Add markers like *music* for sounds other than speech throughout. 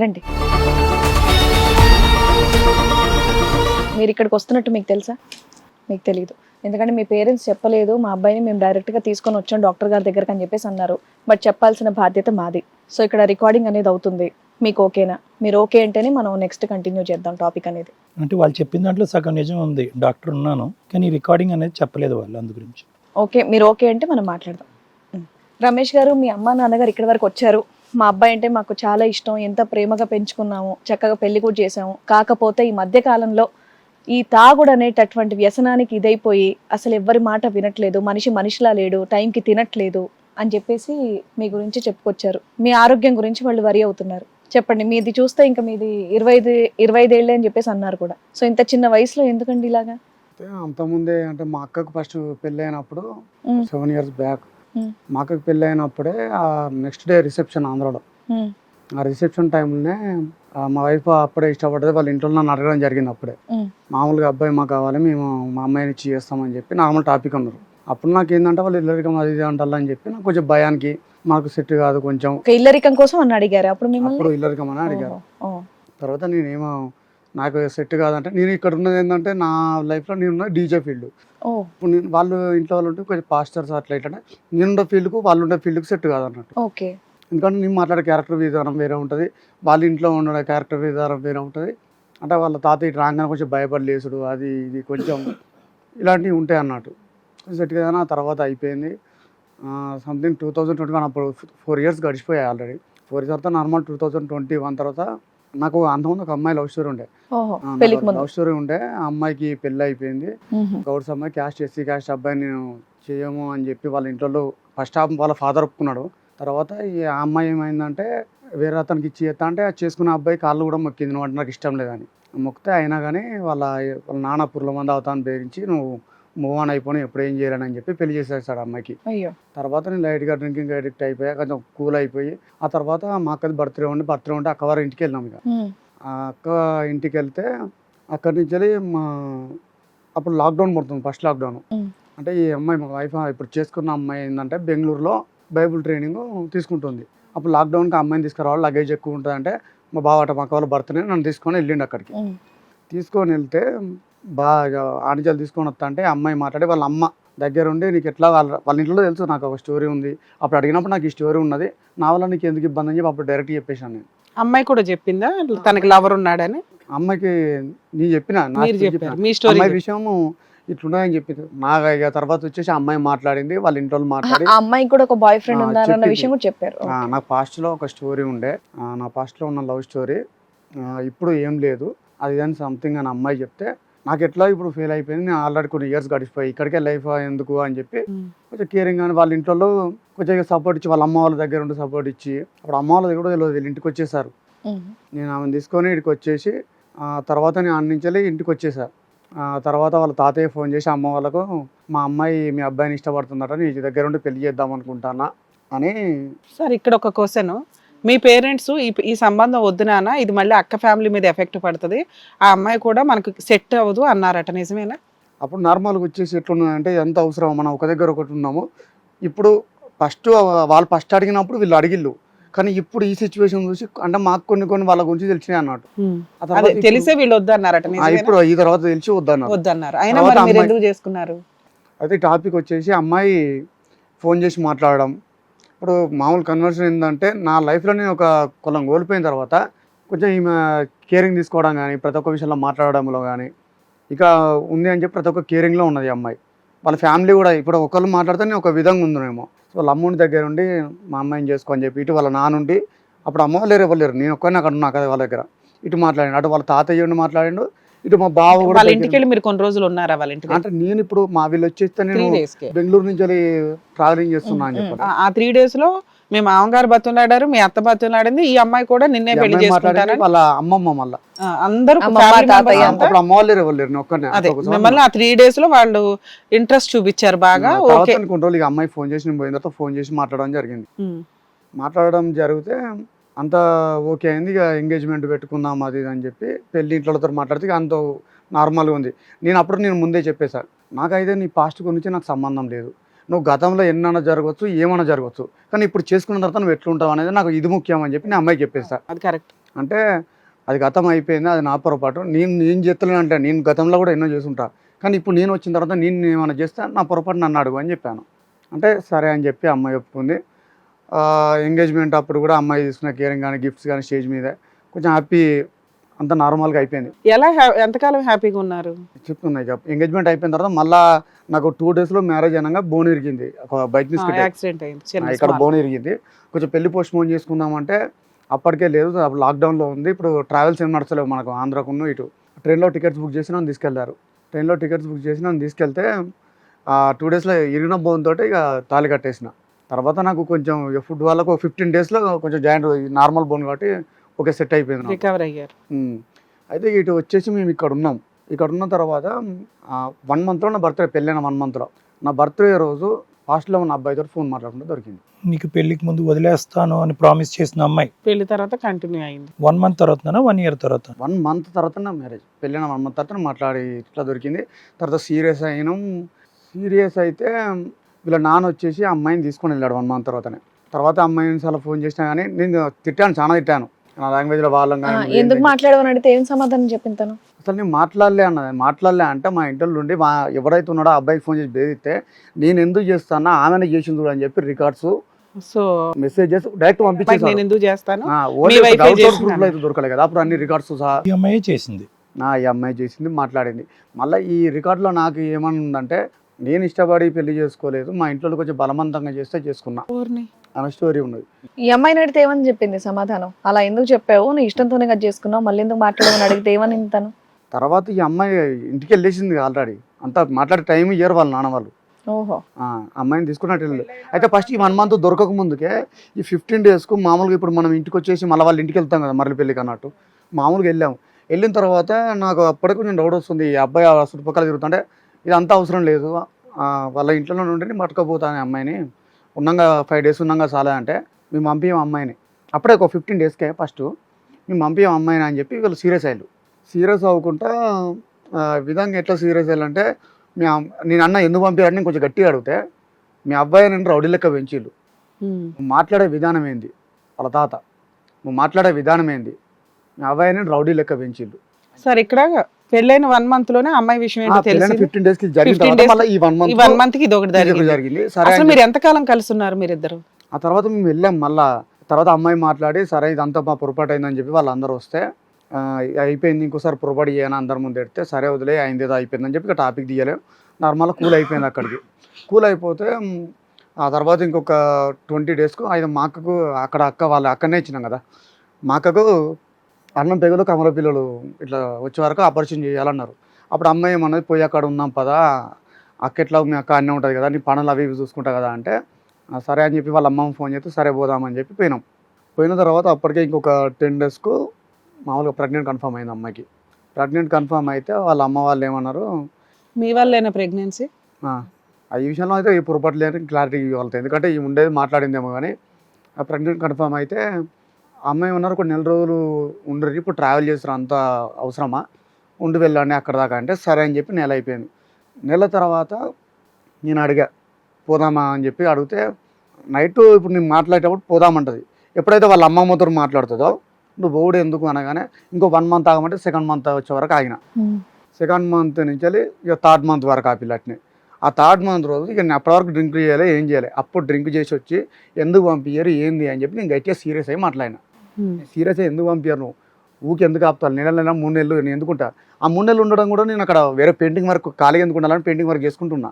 రండి. మీరు ఇక్కడికి వస్తున్నట్టు మీకు తెలుసా? మీకు తెలియదు ఎందుకంటే మీ పేరెంట్స్ చెప్పలేదు మా అబ్బాయిని మేము డైరెక్ట్గా తీసుకొని వచ్చాం డాక్టర్ గారి దగ్గరకు అని చెప్పేసి అన్నారు. బట్ చెప్పాల్సిన బాధ్యత మాది. సో ఇక్కడ రికార్డింగ్ అనేది అవుతుంది. మీకు ఓకేనా? మీరు ఓకే అంటేనే మనం నెక్స్ట్ కంటిన్యూ చేద్దాం టాపిక్ అనేది. అంటే వాళ్ళు చెప్పిన దాంట్లో సగం నిజం ఉంది. డాక్టర్ ఉన్నాను కానీ రికార్డింగ్ అనేది చెప్పలేదు వాళ్ళు అందు గురించి. ఓకే మీరు ఓకే అంటే మనం మాట్లాడదాం. రమేష్ గారు మీ అమ్మ నాన్నగారు ఇక్కడి వరకు వచ్చారు. మా అబ్బాయి అంటే మాకు చాలా ఇష్టం. ఎంత ప్రేమగా పెంచుకున్నాము చక్కగా పెళ్ళి కూడా చేసాము కాకపోతే ఈ మధ్య కాలంలో ఈ తాగుడు అనేటటువంటి వ్యసనానికి ఇదైపోయి అసలు ఎవ్వరి మాట వినట్లేదు. మనిషి మనిషిలా లేడు టైంకి తినట్లేదు అని చెప్పేసి మీ గురించి చెప్పుకొచ్చారు. మీ ఆరోగ్యం గురించి వాళ్ళు వరి అవుతున్నారు. చెప్పండి మీది చూస్తే ఇంకా మీది ఇరవై ఐదు ఇరవై ఐదేళ్ళే అని చెప్పేసి అన్నారు కూడా. సో ఇంత చిన్న వయసులో ఎందుకండి ఇలాగా? అంతకుముందే అంటే మా అక్కకు ఫస్ట్ పెళ్ళి అయినప్పుడు సెవెన్ ఇయర్స్ బ్యాక్ మా అక్కకు పెళ్ళి అయినప్పుడే ఆ నెక్స్ట్ డే రిసెప్షన్ ఆంధ్రాలో. ఉమ్, ఆ రిసెప్షన్ టైంలోనే మా వైఫ్ అప్పుడే ఇష్టపడ్డది వాళ్ళ ఇంట్లో నన్ను అడగడం జరిగింది అప్పుడే. ఉమ్, మామూలుగా అబ్బాయి మాకు కావాలి మేము మా అమ్మాయిని ఇచ్చి చేస్తామని చెప్పి నార్మల్ టాపిక్ అన్నారు. అప్పుడు నాకు ఏంటంటే వాళ్ళు ఇల్లరికం అది ఇది అంటారు అని చెప్పి నాకు కొంచెం భయానికి మాకు సెట్ కాదు కొంచెం. ఇల్లరికం కోసం అని అడిగారు? అప్పుడు అప్పుడు ఇల్లరికం అని అడిగారు. తర్వాత నేనేమో నాకు సెట్ కాదంటే నేను ఇక్కడ ఉన్నది ఏంటంటే నా లైఫ్లో నేను ఉన్నది డీజే ఫీల్డ్. ఇప్పుడు నేను వాళ్ళు ఇంట్లో వాళ్ళు ఉంటే కొంచెం పాస్టర్స్ అట్లా ఇట్లా నేను ఉండే ఫీల్డ్కు వాళ్ళు ఉండే ఫీల్డ్కి సెట్ కాదన్నట్టు. ఓకే. ఎందుకంటే నేను మాట్లాడే క్యారెక్టర్ విధానం వేరే ఉంటుంది. వాళ్ళ ఇంట్లో ఉండే క్యారెక్టర్ విధానం వేరే ఉంటుంది. అంటే వాళ్ళ తాత ఇటు రాగానే కొంచెం భయపడి లేసుడు అది ఇది కొంచెం *laughs* ఇలాంటివి ఉంటాయి అన్నట్టు. సెట్ కదా ఆ తర్వాత అయిపోయింది. Something two thousand twenty one అప్పుడు ఫోర్ ఇయర్స్ గడిచిపోయాయి ఆల్రెడీ ఫోర్ ఇయర్స్ తర్వాత normal two thousand twenty one తర్వాత నాకు అంతకుముందు ఒక అమ్మాయి లవ్ స్టోరీ ఉండే. లవ్ స్టోరీ ఉండే. ఆ అమ్మాయికి పెళ్ళి అయిపోయింది. గౌడ్స్ అమ్మాయి క్యాస్ట్ ఎస్సీ క్యాస్ట్ అబ్బాయి నేను చేయము అని చెప్పి వాళ్ళ ఇంట్లో ఫస్ట్ హాఫ్ వాళ్ళ ఫాదర్ ఒప్పుకున్నాడు. తర్వాత ఈ ఆ అమ్మాయి ఏమైందంటే వేరే అతనికి ఇచ్చి చేస్తా అంటే అది చేసుకున్న అబ్బాయి కాళ్ళు కూడా మొక్కింది. నువ్వు అంటే నాకు ఇష్టం లేదని. మొక్కితే అయినా కానీ వాళ్ళ వాళ్ళ నాన్న పుర్ల మంది అవుతాను బేరించి నువ్వు మూవ్ ఆన్ అయిపోయి ఎప్పుడు ఏం చేయాలని చెప్పి పెళ్ళి చేసేస్తాడు అమ్మాయికి తర్వాత నేను లైట్గా డ్రింకింగ్ అడిక్ట్ అయిపోయా కొంచెం కూల్ అయిపోయి ఆ తర్వాత మా అక్కది బర్త్డే ఉండి బర్త్డే ఉంటే అక్క వారి ఇంటికి వెళ్ళినాం ఇక. ఆ అక్క ఇంటికి వెళ్తే అక్కడి నుంచి వెళ్ళి మా అప్పుడు లాక్డౌన్ పడుతుంది ఫస్ట్ లాక్డౌన్. అంటే ఈ అమ్మాయి మా వైఫ్ ఇప్పుడు చేసుకున్న అమ్మాయి ఏంటంటే బెంగళూరులో బైబుల్ ట్రైనింగ్ తీసుకుంటుంది అప్పుడు లాక్డౌన్కి అమ్మాయిని తీసుకురావాలి లగేజ్ ఎక్కువ ఉంటుంది అంటే మా బావ అట మా వాళ్ళ బర్త్డే నన్ను తీసుకొని వెళ్ళిండు అక్కడికి. తీసుకొని వెళ్తే బాగా ఆనిజాలు తీసుకొని వస్తా అంటే అమ్మాయి మాట్లాడి వాళ్ళ అమ్మ దగ్గర ఉండి నీకు ఎట్లా వాళ్ళ వాళ్ళ ఇంట్లో తెలుసు నాకు ఒక స్టోరీ ఉంది. అప్పుడు అడిగినప్పుడు నాకు ఈ స్టోరీ ఉన్నది. నా వల్ల నీకు ఎందుకు ఇబ్బంది అని చెప్పి అప్పుడు డైరెక్ట్ చెప్పేశాను నేను. అమ్మాయి కూడా చెప్పిందా? తనకి లవర్ ఉన్నాడని? అమ్మాయికి నేను చెప్పిన నా అమ్మాయి విషయం ఇట్లున్నాయని చెప్పింది నాకు ఇక తర్వాత వచ్చేసి అమ్మాయి మాట్లాడింది వాళ్ళ ఇంట్లో వాళ్ళు మాట్లాడి. ఆ అమ్మాయికి కూడా ఒక బాయ్ ఫ్రెండ్ ఉన్నారన్న. విషయం కూడా చెప్పారు. ఆ, నాకు past లో ఒక స్టోరీ ఉండే. ఆ, నా past లో ఉన్న లవ్ స్టోరీ ఇప్పుడు ఏం లేదు. అది కానీ సంథింగ్ అని అమ్మాయి చెప్తే నాకు ఎట్లా ఇప్పుడు ఫెయిల్ అయిపోయింది నేను ఆల్రెడీ కొన్ని ఇయర్స్ గడిచిపోయి ఇక్కడికే లైఫ్ ఎందుకు అని చెప్పి కొంచెం కేరింగ్ కానీ వాళ్ళ ఇంట్లో కొంచెం సపోర్ట్ ఇచ్చి వాళ్ళ అమ్మ వాళ్ళ దగ్గర ఉండి సపోర్ట్ ఇచ్చి అప్పుడు అమ్మ వాళ్ళ దగ్గర కూడా తెలియదు వీళ్ళ ఇంటికి వచ్చేసారు. నేను ఆమెను తీసుకొని ఇక్కడికి వచ్చేసి ఆ తర్వాత నేను వెళ్ళి ఇంటికి వచ్చేసా. ఆ తర్వాత వాళ్ళ తాతయ్య ఫోన్ చేసి అమ్మ వాళ్ళకు మా అమ్మాయి మీ అబ్బాయిని ఇష్టపడుతుందట నీ దగ్గర ఉండి పెళ్ళి చేద్దాం అనుకుంటానా? అని సార్ ఇక్కడ ఒక క్వశ్చన్ మీ పేరెంట్స్ ఈ ఈ సంబంధం వద్దు నాన్న ఇది మళ్ళీ అక్క ఫ్యామిలీ మీద ఎఫెక్ట్ పడుతుంది. ఆ అమ్మాయి కూడా మనకు సెట్ అవ్వదు అన్నారట నిజమేనా? అప్పుడు నార్మల్గా వచ్చేసి ఎట్లున్నదంటే ఎంత అవసరం? మనం ఒక దగ్గర ఒకటి ఉన్నాము. ఇప్పుడు ఫస్ట్ వాళ్ళు ఫస్ట్ అడిగినప్పుడు వీళ్ళు అడిగిళ్ళు. కానీ ఇప్పుడు ఈ సిచ్యువేషన్ చూసి అంటే మాకు కొన్ని కొన్ని వాళ్ళ గురించి తెలిసినాయి అన్నట్టు. తెలిసే వీళ్ళు వద్దు అన్నారట ఆ, నిజమేనా? ఇప్పుడు ఈ తర్వాత తెలిసి వద్దన్నారు. వద్దన్నారు. అయినా చేసుకున్నారు? అయితే టాపిక్ వచ్చేసి అమ్మాయి ఫోన్ చేసి మాట్లాడడం ఇప్పుడు మామూలు కన్వర్షన్ ఏంటంటే నా లైఫ్లో నేను ఒక కొలం కోల్పోయిన తర్వాత కొంచెం ఈమె కేరింగ్ తీసుకోవడం కానీ ప్రతి ఒక్క విషయంలో మాట్లాడడంలో కానీ ఇక ఉంది అని చెప్పి ప్రతి ఒక్క కేరింగ్లో ఉన్నది అమ్మాయి. వాళ్ళ ఫ్యామిలీ కూడా ఇప్పుడు ఒకళ్ళు మాట్లాడితేనే ఒక విధంగా ఉందనేమో. సో వాళ్ళ అమ్ముడి దగ్గర ఉండి మా అమ్మాయిని చేసుకో అని చెప్పి ఇటు వాళ్ళ నానుండి అప్పుడు అమ్మ లేరు ఎవరు లేరు. నేను ఒక్కరిని అక్కడ ఉన్నా కదా వాళ్ళ దగ్గర. ఇటు మాట్లాడాడు అటు వాళ్ళ తాతయ్య ఉండి మాట్లాడాడు ఇటు మా బావ కూడా వాళ్ళ ఇంటికి వెళ్ళి మీరు కొన్ని రోజులు ఉన్నారా వాళ్ళ ఇంటికి? అంటే నేను ఇప్పుడు మా వీళ్ళు వచ్చేస్తే నేను బెంగళూరు నుంచి వెళ్ళి ట్రావెలింగ్ చేస్తున్నా అని మ్మ్, చెప్పారు ఆ- త్రీ డేస్లో మీ మామగారు బతులాడారు మీ అత్త బతులాడింది ఈ అమ్మాయి కూడా నిన్నే పెళ్ళి చేసుకుంటానని వాళ్ళ అమ్మమ్మ మళ్ళా. అందరూ. మిమ్మల్ని ఆ త్రీ డేస్లో వాళ్ళు ఇంట్రెస్ట్ చూపించారు బాగా కొన్ని రోజులు అమ్మాయి ఫోన్ చేసి నేను పోయిన తర్వాత ఫోన్ చేసి మాట్లాడడం జరిగింది. మాట్లాడడం జరిగితే అంత ఓకే అయింది. ఇక ఎంగేజ్మెంట్ పెట్టుకుందాం అది అని చెప్పి పెళ్ళి ఇంట్లోతో మాట్లాడితే అంత నార్మల్గా ఉంది. నేను అప్పుడు నేను ముందే చెప్పేశాను నాకైతే నీ పాస్ట్ గురించి నాకు సంబంధం లేదు. నువ్వు గతంలో ఎన్నైనా జరగవచ్చు ఏమైనా జరగవచ్చు. కానీ ఇప్పుడు చేసుకున్న తర్వాత నువ్వు ఎట్లుంటావు అనేది నాకు ఇది ముఖ్యం అని చెప్పి నేను అమ్మాయికి చెప్పేసా అది కరెక్ట్ అంటే అది గతం అయిపోయింది అది నా పొరపాటు. నేను నేను చేస్తున్నాను అంటే నేను గతంలో కూడా ఎన్నో చేసుంటా. కానీ ఇప్పుడు నేను వచ్చిన తర్వాత నేను ఏమైనా చేస్తే నా పొరపాటు నన్ను అడుగు అని చెప్పాను. అంటే సరే అని చెప్పి అమ్మాయి ఒప్పుకుంది. ఎంగేజ్మెంట్ అప్పుడు కూడా అమ్మాయి తీసుకున్న కేరింగ్ కానీ గిఫ్ట్స్ కానీ స్టేజ్ మీద కొంచెం హ్యాపీ అంత నార్మల్గా అయిపోయింది. ఎలా ఎంతకాలం హ్యాపీగా ఉన్నారు? చెప్తున్నా ఇక ఎంగేజ్మెంట్ అయిపోయిన తర్వాత మళ్ళా నాకు టూ డేస్లో మ్యారేజ్ అయినాక బోన్ ఇరిగింది ఒక బైక్ మిస్టేక్ యాక్సిడెంట్ అయింది. ఇక్కడ. బోన్ ఇరిగింది కొంచెం పెళ్ళి పోస్ట్ పోన్ చేసుకుందామంటే అప్పటికే లేదు. అప్పుడు లాక్డౌన్లో ఉంది. ఇప్పుడు ట్రావెల్స్ ఏం నడచలేవు మనకు. ఆంధ్రాకును ఇటు. ట్రైన్లో టికెట్స్ బుక్ చేసి నన్ను తీసుకెళ్ళారు. ట్రైన్లో టికెట్స్ బుక్ చేసి నన్ను తీసుకెళ్తే టూ డేస్లో ఇరిగిన బోన్ తోటి ఇక తాళి కట్టేసిన. తర్వాత నాకు కొంచెం ఫుడ్ వాళ్ళకు ఫిఫ్టీన్ డేస్లో కొంచెం జాయింట్ నార్మల్ బోన్ కాబట్టి ఓకే సెట్ అయిపోయింది. రికవర్ అయ్యారు. అయితే ఇటు వచ్చేసి మేము ఇక్కడ ఉన్నాం. ఇక్కడ ఉన్న తర్వాత వన్ మంత్లో నా బర్త్డే పెళ్ళైన వన్ మంత్లో నా బర్త్డే రోజు హాస్టల్లో ఉన్న అబ్బాయితో ఫోన్ మాట్లాడుకుంటే దొరికింది. నీకు పెళ్ళికి ముందు వదిలేస్తాను అని ప్రామిస్ చేసిన అమ్మాయి? పెళ్ళి తర్వాత కంటిన్యూ అయింది. వన్ మంత్ తర్వాత వన్ ఇయర్ తర్వాత? వన్ మంత్ తర్వాత నా మ్యారేజ్ పెళ్ళైన వన్ మంత్ తర్వాత మాట్లాడి ఇట్లా దొరికింది. తర్వాత సీరియస్ అయినాం. సీరియస్ అయితే వీళ్ళ నాన్న వచ్చేసి అమ్మాయిని తీసుకొని వెళ్ళాడు వన్ మంత్ తర్వాతనే. తర్వాత అమ్మాయిని చాలా ఫోన్ చేసినా కానీ నేను తిట్టాను చాలా తిట్టాను. నా లాంగ్వేజ్లో వాళ్ళం ఆ, కానీ ఎందుకు మాట్లాడమని అడిగితే ఏం సమాధానం చెప్పింది తను? అసలు నేను మాట్లాడలే అన్నది మాట్లాడలే అంటే మా ఇంట్లో నుండి మా ఎవరైతే ఉన్నాడో ఆ అబ్బాయికి ఫోన్ చేసి బేదిస్తే నేను ఎందుకు చేస్తానా? ఆమెనే చేసింది చూడు అని చెప్పి records so messages direct but నేను ఎందుకు చేస్తాను? దొరకలే కదా అప్పుడు అన్ని రికార్డ్స్ సహా ఈ అమ్మాయి చేసింది. నా ఈ అమ్మాయి చేసింది మాట్లాడింది. మళ్ళీ ఈ రికార్డులో నాకు ఏమని ఉందంటే నేను ఇష్టపడి పెళ్ళి చేసుకోలేదు మా ఇంట్లో కొంచెం బలవంతంగా చేస్తే చేసుకున్నా. అన్న స్టోరీ ఉన్నది. ఈ అమ్మాయిని అడిగితే ఏమని చెప్పింది సమాధానం? అలా ఎందుకు చెప్పావు? నీ ఇష్టంతోనే కదా చేసుకున్నావు మళ్ళీ ఎందుకు మాట్లాడమని అడిగితే ఏమని తను తర్వాత ఈ అమ్మాయి ఇంటికి వెళ్ళేసింది ఆల్రెడీ. అంతా మాట్లాడే టైం ఇయ్యారు వాళ్ళ నాన్న వాళ్ళు. ఓహో. ఆ, అమ్మాయిని తీసుకున్నట్టు అయితే ఫస్ట్ ఈ వన్ మంత్ దొరకక ముందుకే ఈ ఫిఫ్టీన్ డేస్కు మామూలుగా ఇప్పుడు మనం ఇంటికి వచ్చేసి మళ్ళీ వాళ్ళ ఇంటికి వెళ్తాం కదా మరలి పెళ్ళికి అన్నట్టు. మామూలుగా వెళ్ళాం. వెళ్ళిన తర్వాత నాకు అప్పటికి కొంచెం డౌట్ వస్తుంది ఈ అబ్బాయి ఆ చుట్టుపక్కల తిరుగుతుంటే ఇదంతా అవసరం లేదు. వాళ్ళ ఇంట్లో నుండి మట్టుకపోతాను అమ్మాయిని. ఉన్నాగా ఫైవ్ డేస్ ఉన్నాగా చాలా అంటే మేము పంపించాం అమ్మాయిని. అప్పుడే ఒక ఫిఫ్టీన్ డేస్కే ఫస్ట్ మేము పంపించాం అమ్మాయిని అని చెప్పి వీళ్ళు సీరియస్ అయ్యారు. సీరియస్ అవ్వకుండా విధంగా ఎట్లా సీరియస్ అయ్యాలంటే మీ నేను అన్న ఎందుకు పంపించారని నేను కొంచెం గట్టిగా అడిగితే మీ అబ్బాయి నేను రౌడీ లెక్క పెంచిళ్ళు మాట్లాడే విధానం ఏంది? వాళ్ళ తాత. నువ్వు మాట్లాడే విధానం ఏంది? మీ అబ్బాయిని రౌడీ లెక్క పెంచిళ్ళు సరే ఇక్కడ పెళ్ళైన వన్ మంత్లోనే అమ్మాయి విషయం ఏంటో తెలిసి ఫిఫ్టీన్ డేస్కి జరిగిన 15 తర్వాత days- మళ్ళీ ఈ వన్ మంత్ వన్ మంత్కి ఇది ఒకటి జరిగింది. అసలు మీరు ఎంతకాలం కలిసి ఉన్నారు మీరిద్దరు? ఆ తర్వాత మేము వెళ్ళాం మళ్ళా. తర్వాత అమ్మాయి మాట్లాడి సరే ఇదంతా మా పొరపాటు అయిందని చెప్పి వాళ్ళందరూ వస్తే అయిపోయింది ఇంకోసారి పొరపాటు చేయను అందరి ముందు ఎడితే సరే వదిలే అయింది ఏదో అయిపోయిందని చెప్పి ఇక టాపిక్ తీయలేం. నార్మల్గా కూల్ అయిపోయింది అక్కడికి. కూల్ అయిపోతే ఆ తర్వాత ఇంకొక ట్వంటీ డేస్కు అది మా అక్కకు అక్కడ అక్క వాళ్ళ అక్కనే ఇచ్చినాం కదా. మా అక్కకు అన్నం పెగులు కమల పిల్లలు ఇట్లా వచ్చే వరకు ఆపరేషన్ చేయాలన్నారు. అప్పుడు అమ్మాయి ఏమన్నది పోయి అక్కడ ఉన్నాం పదా అక్క ఎట్లా మీ అక్క అన్నీ ఉంటుంది కదా నీ పనులు అవి ఇవి చూసుకుంటా కదా అంటే సరే అని చెప్పి వాళ్ళ అమ్మమ్మ ఫోన్ చేస్తే సరే పోదామని చెప్పి పోయినాం. పోయిన తర్వాత అప్పటికే ఇంకొక టెన్ డేస్కు మామూలుగా ప్రెగ్నెంట్ కన్ఫర్మ్ అయింది అమ్మాయికి. ప్రెగ్నెంట్ కన్ఫర్మ్ అయితే వాళ్ళ అమ్మ వాళ్ళు ఏమన్నారు మీ వల్లేనా ప్రెగ్నెన్సీ? "ఆ, ఆ ఈ విషయంలో అయితే ఈ పొరపాటు లేని క్లారిటీ ఇవ్వాలి ఎందుకంటే ఈ ఉండేది మాట్లాడిందేమో కానీ ఆ ప్రెగ్నెంట్ కన్ఫర్మ్ అయితే అమ్మాయి ఉన్నారు కొన్ని నెల రోజులు ఉండరు. ఇప్పుడు ట్రావెల్ చేస్తారు అంత అవసరమా? ఉండి వెళ్ళండి అక్కడ దాకా అంటే సరే అని చెప్పి నెల అయిపోయింది. నెల తర్వాత నేను అడిగా పోదామా? అని చెప్పి అడిగితే నైట్ ఇప్పుడు నేను మాట్లాడేటప్పుడు పోదామంటది. ఎప్పుడైతే వాళ్ళ అమ్మమ్మతో మాట్లాడుతుందో నువ్వు బోర్డు ఎందుకు? అనగానే ఇంకో వన్ మంత్ ఆగమంటే సెకండ్ మంత్ వచ్చే వరకు ఆగిన. సెకండ్ మంత్ నుంచి వెళ్ళి ఇక థర్డ్ మంత్ వరకు ఆ పిల్లటిని ఆ థర్డ్ మంత్ రోజు ఇక నేను అప్పటి వరకు డ్రింక్ చేయాలి ఏం చేయాలి? అప్పుడు డ్రింక్ చేసి వచ్చి ఎందుకు పంపించారు ఏంది? అని చెప్పి నేను గట్టిగా సీరియస్ అయ్యి మాట్లాడిన. సీరియస్ అయ్యి ఎందుకు పంపించారు నువ్వు ఊకి ఎందుకు ఆపుతాను నెల నెల మూడు నెలలు నేను ఎందుకుంటా? ఆ మూడు నెలలు ఉండడం కూడా నేను అక్కడ వేరే పెయింటింగ్ వర్క్ ఖాళీగా ఎందుకు ఉండాలని పెయింటింగ్ వర్క్ చేసుకుంటున్నా.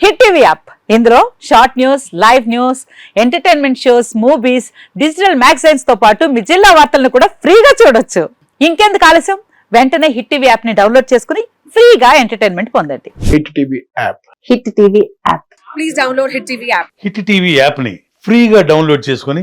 Hit TV app. ఇందులో short news live news entertainment shows movies digital మ్యాగజైన్స్తో పాటు మీ జిల్లా వార్తలను కూడా ఫ్రీగా చూడొచ్చు. ఇంకెందుకు ఆలస్యం? వెంటనే హిట్ టీవీ యాప్ని డౌన్లోడ్ చేసుకుని ఫ్రీగా ఎంటర్టైన్మెంట్ పొందండి. Hit TV app. Hit TV app. Hit TV యాప్ని ఫ్రీగా డౌన్లోడ్ చేసుకొని